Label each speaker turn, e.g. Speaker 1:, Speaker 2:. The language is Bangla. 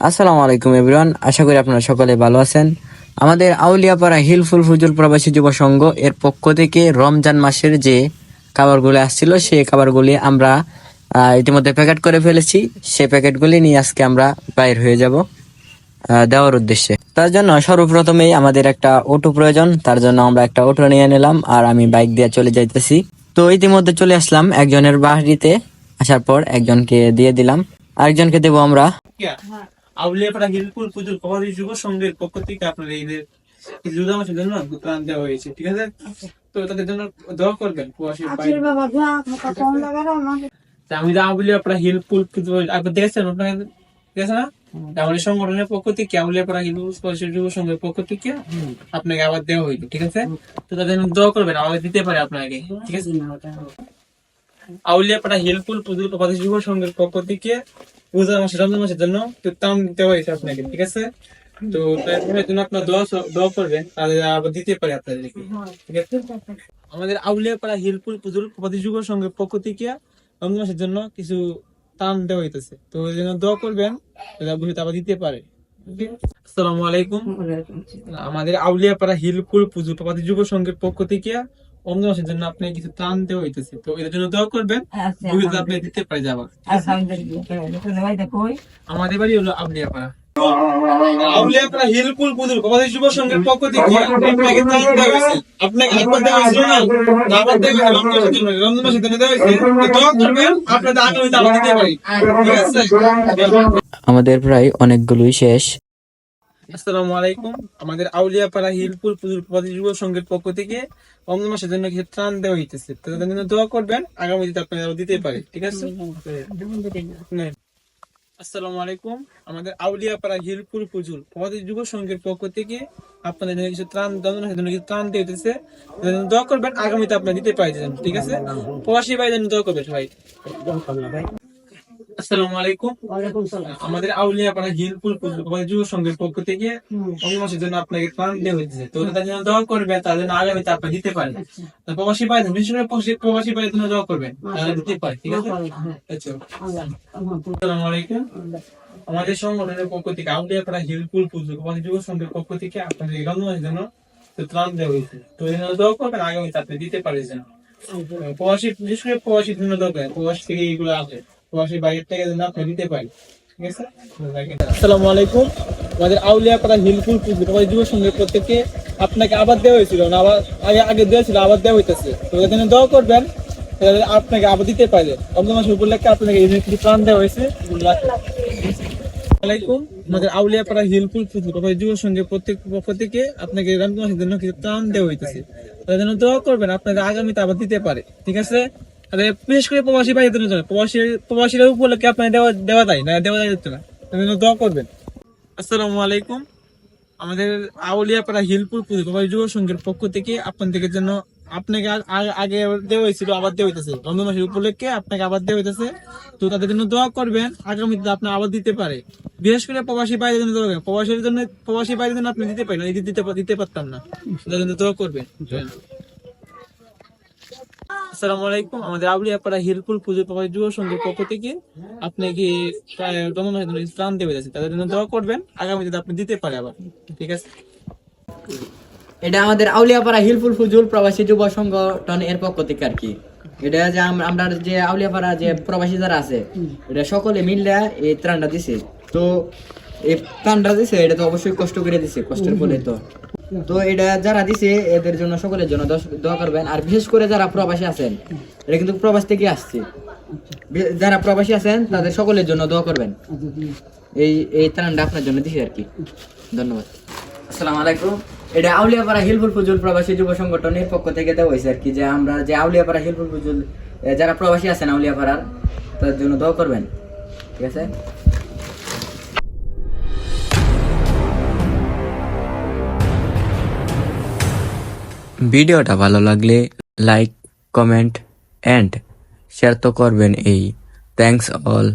Speaker 1: আসসালামু আলাইকুম এভরিওয়ান আশা করি আপনারা সকলে ভালো আছেন। আমাদের আউলিয়াপাড়া হিলফুল ফুজুল প্রবাসী যুব সংঘ এর পক্ষ থেকে রমজান মাসের যে খাবারগুলো আসছিল, সেই খাবারগুলি আমরা ইতিমধ্যে প্যাকেট করে ফেলেছি। সেই প্যাকেটগুলি নিয়ে আজকে আমরা বাইর হয়ে যাব দেওয়ার উদ্দেশ্যে। তার জন্য সর্বপ্রথমেই আমাদের একটা অটো প্রয়োজন। তার জন্য আমরা একটা অটো নিয়ে নিলাম আর আমি বাইক দিয়ে চলে যাইতেছি। তো ইতিমধ্যে চলে আসলাম একজনের বাড়িতে। আসার পর একজনকে দিয়ে দিলাম। আরেকজনকে দেবো আমরা।
Speaker 2: আউলিয়াপাড়া হিলপুর পুজোর কবাডি যুব সংঘের পক্ষ থেকে আপনার এই রোজা মাসের জন্য ত্রাণ দেওয়া হয়েছে ঠিক আছে? তো তাদের জন্য দোয়া করবেন
Speaker 3: আমাকে।
Speaker 2: আমি আউলিয়াপাড়া হিলপুর আপনি দেখেছেন আপনাকে দেখেছেন না? আমাদের সংগঠনের পক্ষ থেকে হিলপুর প্রবাসী যুব সংঘের পক্ষ থেকে আপনাকে আবার দেওয়া হইল ঠিক আছে? তো তাদের জন্য দোয়া করবেন আমাদের দিতে পারে আপনাকে ঠিক আছে? আউলিয়াপাড়া হিলপুল পুজোর যুব সংঘের পক্ষ থেকে পূজা মাসে রমজান মাসের জন্য তো দাম দেওয়া হয়েছে আপনাকে ঠিক আছে? তো জন্য আপনার দোয়া দোয়া করবেন তাহলে আবার দিতে পারে আপনাদেরকে ঠিক আছে? আমাদের আউলিয়াপাড়া হিলপুল পুজোর যুব সংঘের পক্ষ থেকে রমজান মাসের জন্য কিছু দাম দেওয়া হইতেছে। তো এই জন্য দোয়া করবেন ভবিষ্যতে আবার দিতে পারে। আসসালামু আলাইকুম। আমাদের আউলিয়াপাড়া হিলপুর পুজো যুব সংঘের পক্ষ থেকে মাসের জন্য আপনি কিছু ত্রাণ দেওয়া হইতেছে তো এটার জন্য দোয়া করবেন আপনি দিতে পারে আমাদের বাড়ি হলো যুব সংঘের পক্ষ থেকে আপনাকে ত্রাণ দেওয়া হয়েছে আপনাকে একবার দেওয়া হয়েছিল না তো আবার দেওয়া হয়েছে রমজান মাসের জন্য রমজান মাসের জন্য দেওয়া হয়েছে দোয়া করবেন আপনাদের আগামীতে আবার দিতে পারি ঠিক আছে
Speaker 1: আমাদের প্রায় অনেকগুলোই শেষ
Speaker 2: আসসালামু আলাইকুম। আমাদের আউলিয়াপাড়া হিলপুর প্রবাসী যুব সংঘের পক্ষ থেকে রমজান মাসের জন্য কিছু ত্রাণ দেওয়া হইতেছে। তাদের জন্য দোয়া করবেন আগামীতে আপনারা দিতে পারে ঠিক আছে? আসসালামু আলাইকুম। আমাদের আউলিয়াপাড়া হিলপুর পুজুর প্রবাসী যুব সংঘের পক্ষ থেকে আপনাদের জন্য কিছু ত্রাণ মাসের জন্য কিছু ত্রাণ দিয়ে দিতেছে দোয়া করবেন আগামীতে আপনারা দিতে পারছেন ঠিক আছে? প্রবাসী ভাই জন্য দোয়া করবেন সবাই। আসসালামু আলাইকুম। আমাদের আউলিয়াপাড়া হিলপুর পুজুর যুব সংঘের পক্ষ থেকে মাসের জন্য আপনাকে ত্রাণ দেওয়া হয়েছে। তো জন্য দোয়া করবেন তাদের জন্য আগামীতে আপনারা দিতে পারেন প্রবাসী ভাই বিশেষ করে প্রবাসী- প্রবাসী ভাইয়ের জন্য দোয়া করবেন তাহলে দিতে পারে ঠিক আছে? আচ্ছা। আসসালামু আলাইকুম। আমাদের সংগঠনের পক্ষ থেকে আউলিয়াপাড়া হিলপুর পুজো প্রবাসী যুব সংঘের পক্ষ থেকে আপনাদের এই রমজানের জন্য ত্রাণ দেওয়া হয়েছে। তো এই জন্য দোয়া করবেন আগামীতে আপনি দিতে পারেন প্রবাসী বিশেষ করে প্রবাসীর জন্য দোয়া করেন প্রবাসী থেকে এইগুলো আসে। প্রবাসী বাইরের থেকে যেন আপনি দিতে ঠিক আছে? আসসালামু আলাইকুম। আমাদের আউলিয়াপাড়া হিলপুর পুজো প্রবাসী যুব সংঘের প্রত্যেকে আপনাকে আবার দেওয়া হয়েছিল না আবার আগে আগে দেওয়া ছিল আবার দেওয়া হইতেছে। তো জন্য দোয়া করবেন আপনাকে আবার দিতে পারে রমজান মাসের উপলক্ষে আপনাকে এই কিছু প্রাণ দেওয়া হয়েছে। আলাইকুম। আমাদের আউলিয়াপাড়া হিলপুর পুজো প্রবাসী যুব সংঘের প্রত্যেক পক্ষ থেকে আপনাকে রমজান মাসের জন্য কিছু ত্রাণ দেওয়া হইতেছে। তার জন্য দোয়া করবেন আপনাকে আগামীতে আবার দিতে পারে ঠিক আছে? বিশেষ করে প্রবাসী ভাইদের জন্য প্রবাসী প্রবাসীরা উপলক্ষে আপনাকে দেওয়া দেওয়া যায় না, দেওয়া যাচ্ছে না। দোয়া করবেন। আসসালামু আলাইকুম। আমাদের আউলিয়াপাড়া হিলপুর পুজো যুব সংঘের পক্ষ থেকে আপনাদের জন্য আপনাকে আগে দেওয়া হয়েছিল, আবার দেওয়া হইতেছে। রমজান মাসের উপলক্ষে আপনাকে আবার দেওয়া হইতেছে। তো তাদের জন্য দোয়া করবেন, আগামীতে আপনি আবার দিতে পারে। বিশেষ করে প্রবাসী বাইরের জন্য দোয়া প্রবাসীর জন্য, প্রবাসী বাইরের জন্য আপনি দিতে পারেন দিতে দিতে পারতাম না। তাদের জন্য দোয়া করবেন। আসসালামু আলাইকুম। আমাদের আউলিয়াপাড়া হিলপুর পুজো যুব সংঘের পক্ষ থেকে মাসের জন্য যাচ্ছে? তাদের জন্য দোয়া করবেন। আগামীতে আপনি দিতে পারে আবার। ঠিক আছে?
Speaker 1: এটা আমাদের আউলিয়াপাড়া ফুজুল প্রবাসী যুব সংগঠন এর পক্ষ থেকে আর কি। এটা যে আমরা যে আউলিয়াপাড়া যে প্রবাসী যারা আছে, এটা সকলে মিললে এই ত্রাণটা দিছে। তো এই ত্রাণটা দিছে, এটা তো অবশ্যই কষ্ট করে দিছে, কষ্টের ফলে তো। তো এটা যারা দিছে, এদের জন্য, সকলের জন্য দোয়া করবেন। আর বিশেষ করে যারা প্রবাসী আছেন, এটা কিন্তু প্রবাস থেকে আসছে। যারা প্রবাসী আছেন, তাদের সকলের জন্য দোয়া করবেন। এই এই ত্রাণটা আপনার জন্য দিছে আর কি। ধন্যবাদ। আসসালামু আলাইকুম। এটা আউলিয়াপাড়া হিলফুল ফুজুল প্রবাসী যুব সংগঠনের পক্ষ থেকে দেওয়া হয়েছে আর কি, যে আমরা যে আউলিয়াপাড়া হিলফুল ফুজুল যারা প্রবাসী আছেন আউলিয়াপাড়ার তার জন্য দোয়া করবেন। ঠিক আছে? ভিডিওটা ভালো লাগলে লাইক কমেন্ট অ্যান্ড শেয়ার তো করবেন এই। Thanks all